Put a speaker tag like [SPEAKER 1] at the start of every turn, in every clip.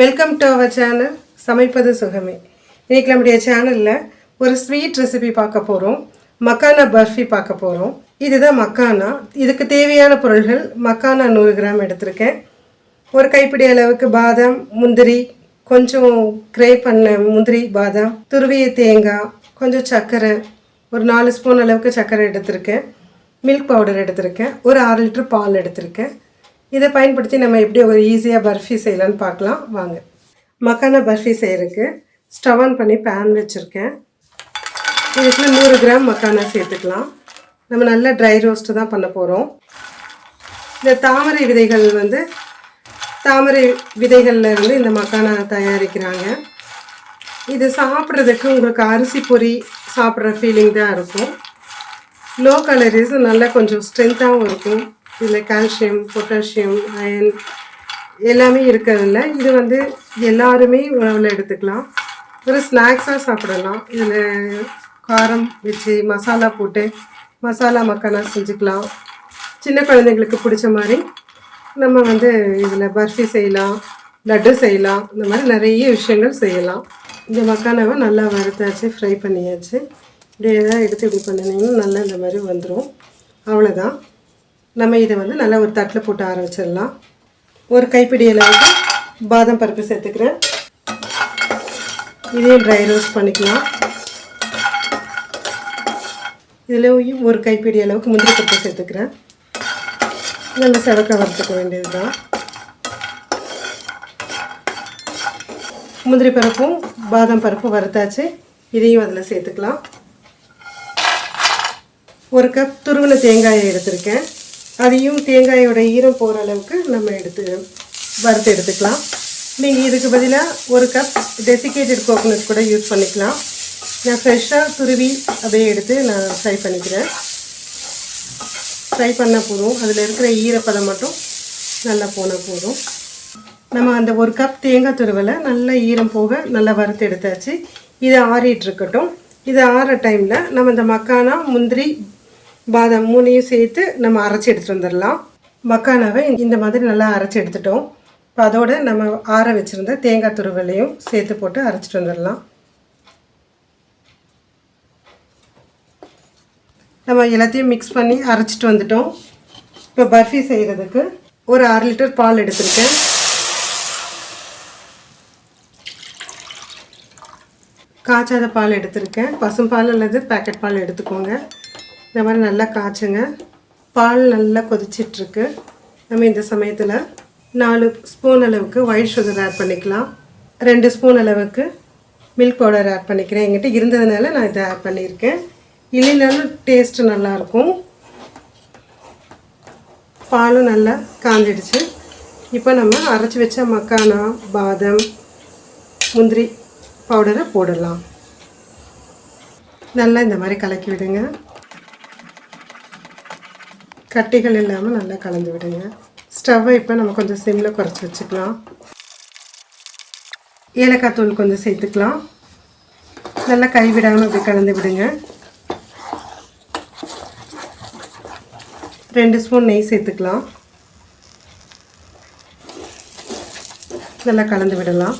[SPEAKER 1] Welcome to our channel சமைப்பது சுகமே. இன்றைக்கி நம்முடைய சேனலில் ஒரு ஸ்வீட் ரெசிபி பார்க்க போகிறோம் மக்கானா பர்ஃபி பார்க்க போகிறோம் இதுதான் மக்கானா. இதுக்கு தேவையான பொருள்கள் மக்கானா நூறு கிராம் எடுத்திருக்கேன். ஒரு கைப்பிடி அளவுக்கு பாதாம் முந்திரி கொஞ்சம் கிரே பண்ண முந்திரி பாதாம் துருவிய தேங்காய் கொஞ்சம் சர்க்கரை ஒரு நாலு ஸ்பூன் அளவுக்கு சர்க்கரை எடுத்திருக்கேன். மில்க் பவுடர் எடுத்திருக்கேன். ஒரு ஆறு லிட்டர் பால் எடுத்திருக்கேன். இதை பயன்படுத்தி நம்ம எப்படி ஒரு ஈஸியாக பர்ஃபி செய்யலான்னு பார்க்கலாம். வாங்க. மக்கான பர்ஃபி செய்கிறதுக்கு ஸ்டவ் ஆன் பண்ணி பேன் வச்சுருக்கேன். இதுக்குள்ள நூறு கிராம் மக்கானா சேர்த்துக்கலாம். நம்ம நல்லா ட்ரை ரோஸ்ட்டு தான் பண்ண போகிறோம் இந்த தாமரை விதைகள் வந்து தாமரை விதைகளில் இருந்து இந்த மக்கானா தயாரிக்கிறாங்க. இது சாப்பிட்றதுக்கு உங்களுக்கு அரிசி பொரி சாப்பிட்ற ஃபீலிங் தான் இருக்கும். லோ கலரிஸ் நல்லா கொஞ்சம் ஸ்ட்ரென்த்தாகவும் இருக்கும். இதில் கால்சியம் பொட்டாசியம் அயன் எல்லாமே இருக்கிறதுல இது வந்து எல்லாருமே உணவில் எடுத்துக்கலாம். ஒரு ஸ்நாக்ஸாக சாப்பிடலாம். இதில் காரம் வச்சு மசாலா போட்டு மசாலா மக்கானா செஞ்சுக்கலாம். சின்ன குழந்தைங்களுக்கு பிடிச்ச மாதிரி நம்ம வந்து இதில் பர்ஃபி செய்யலாம் லட்டு செய்யலாம். இந்த மாதிரி நிறைய விஷயங்கள் செய்யலாம். இந்த மக்கானாவை நல்லா வறுத்தாச்சு ஃப்ரை பண்ணியாச்சு. இப்படி எதாவது எடுத்து இப்படி பண்ணினீங்கன்னா நல்லா இந்த மாதிரி வந்துடும் அவ்வளோதான் நம்ம இதை வந்து நல்லா ஒரு தட்டில் போட்டு ஆற வச்சிடலாம். ஒரு கைப்பிடி அளவுக்கு பாதம் பருப்பு சேர்த்துக்கிறேன். இதையும் ட்ரை ரோஸ்ட் பண்ணிக்கலாம். இதுலேயும் ஒரு கைப்பிடி அளவுக்கு முந்திரி பருப்பு சேர்த்துக்கிறேன். நல்லா செவக்க வறுத்துக்க வேண்டியது தான் முந்திரி பருப்பும் பாதாம் பருப்பும் வறுத்தாச்சு. இதையும் அதில் சேர்த்துக்கலாம். ஒரு கப் துருவின தேங்காயை எடுத்திருக்கேன். அதையும் தேங்காயோட ஈரம் போகிற அளவுக்கு நம்ம எடுத்து வறுத்து எடுத்துக்கலாம். நீங்கள் இதுக்கு பதிலாக ஒரு கப் டெசிகேட்டட் கோகோனட் கூட யூஸ் பண்ணிக்கலாம். நான் ஃப்ரெஷ்ஷாக துருவி அப்படியே எடுத்து நான் ஃப்ரை பண்ணிக்கிறேன். ஃப்ரை பண்ணால் போதும். அதில் இருக்கிற ஈரப்பதம் மட்டும் நல்லா போனால் போதும். நம்ம அந்த ஒரு கப் தேங்காய் துருவலை நல்லா ஈரம் போக நல்லா வறுத்து எடுத்தாச்சு. இதை ஆறிட்டு இருக்கட்டும். இது ஆற டைமில் நம்ம இந்த மக்கானா முந்திரி பாதாம் மூணையும் சேர்த்து நம்ம அரைச்சி எடுத்துகிட்டு வந்துடலாம். மக்கானாவை இந்த மாதிரி நல்லா அரைச்சி எடுத்துட்டோம். இப்போ அதோட நம்ம ஆற வச்சுருந்த தேங்காய் துருவலையும் சேர்த்து போட்டு அரைச்சிட்டு வந்துடலாம். நம்ம எல்லாத்தையும் மிக்ஸ் பண்ணி அரைச்சிட்டு வந்துட்டோம். இப்போ பர்ஃபி செய்கிறதுக்கு ஒரு அரை லிட்டர் பால் எடுத்துருக்கேன். காய்ச்சாத பால் எடுத்திருக்கேன். பசும்பால் அல்லது பேக்கெட் பால் எடுத்துக்கோங்க. இந்த மாதிரி நல்லா காய்ச்சுங்க. பால் நல்லா கொதிச்சிட்ருக்கு. நம்ம இந்த சமயத்தில் நாலு ஸ்பூன் அளவுக்கு ஒயிட் சுகர் ஆட் பண்ணிக்கலாம். ரெண்டு ஸ்பூன் அளவுக்கு மில்க் பவுடர் ஆட் பண்ணிக்கிறேன். என்கிட்ட இருந்ததுனால நான் இதை ஆட் பண்ணியிருக்கேன். இல்லைனாலும் டேஸ்ட்டு நல்லாயிருக்கும். பாலும் நல்லா காஞ்சிடுச்சு. இப்போ நம்ம அரைச்சி வச்ச மக்கானா பாதம் முந்திரி பவுடரை போடலாம். நல்லா இந்த மாதிரி கலக்கி விடுங்க. கட்டிகள் இல்லாமல் நல்லா கலந்து விடுங்க. ஸ்டவ்வை இப்போ நம்ம கொஞ்சம் சிம்மில் குறைச்சி வச்சுக்கலாம். ஏலக்காய் தூள் கொஞ்சம் சேர்த்துக்கலாம். நல்லா கைவிடாமல் இப்படி கலந்து விடுங்க. ரெண்டு ஸ்பூன் நெய் சேர்த்துக்கலாம். நல்லா கலந்து விடலாம்.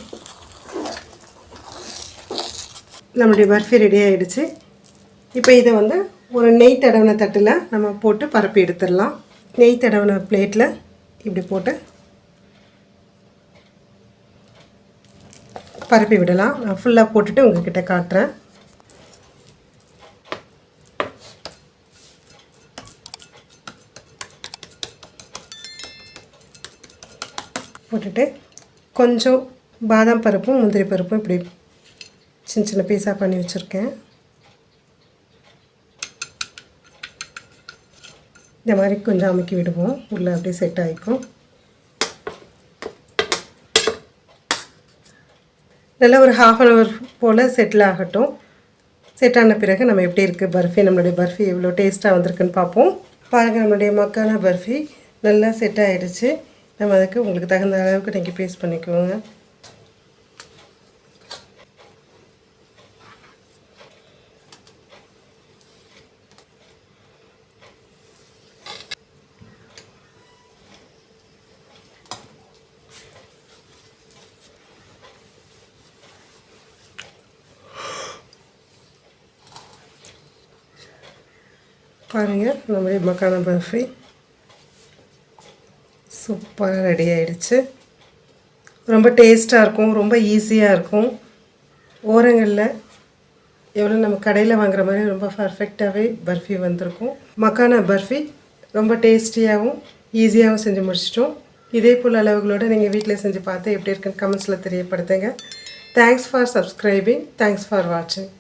[SPEAKER 1] நம்மளுடைய பர்ஃபி ரெடி ஆகிடுச்சு இப்போ இதை வந்து ஒரு நெய் தடவின தட்டில் நம்ம போட்டு பரப்பி எடுத்துடலாம். நெய் தடவின பிளேட்டில் இப்படி போட்டு பரப்பி விடலாம். நான் ஃபுல்லாக போட்டுட்டு உங்ககிட்ட காட்டுறேன். போட்டுட்டு கொஞ்சம் பாதாம் பருப்பும் முந்திரி பருப்பும் இப்படி சின்ன சின்ன பீஸாக பண்ணி வச்சுருக்கேன். இந்த மாதிரி கொஞ்சம் அமுக்கி விடுவோம். உள்ளே அப்படியே செட் ஆகிக்கும் நல்லா ஒரு ஹாஃப் அன் ஹவர் போல் செட்டில் ஆகட்டும். செட் ஆன பிறகு நம்ம எப்படி இருக்குது பர்ஃபி? நம்மளுடைய பர்ஃபி எவ்வளோ டேஸ்ட்டாக வந்திருக்குன்னு பார்ப்போம். பாருங்கள் நம்மளுடைய மக்கான பர்ஃபி நல்லா செட் ஆகிடுச்சு நம்ம அதுக்கு உங்களுக்கு தகுந்த அளவுக்கு நீங்கள் பேஸ்ட் பண்ணிக்கோங்க. பாருங்கள் நம்முடைய மக்கான பர்ஃபி. சூப்பராக ரெடி ஆகிடுச்சு ரொம்ப டேஸ்ட்டாக இருக்கும் ரொம்ப ஈஸியாக இருக்கும். ஓரங்களில் எவ்வளோ நம்ம கடையில் வாங்குற மாதிரி ரொம்ப பர்ஃபெக்டாகவே பர்ஃபி வந்திருக்கும். மக்கான பர்ஃபி ரொம்ப டேஸ்டியாகவும் ஈஸியாகவும் செஞ்சு முடிச்சிட்டோம். இதே போல் அளவுகளோடு நீங்கள் வீட்டில் செஞ்சு பார்த்து எப்படி இருக்குன்னு கமெண்ட்ஸில் தெரியப்படுத்துங்க. Thanks for subscribing thanks for வாட்சிங்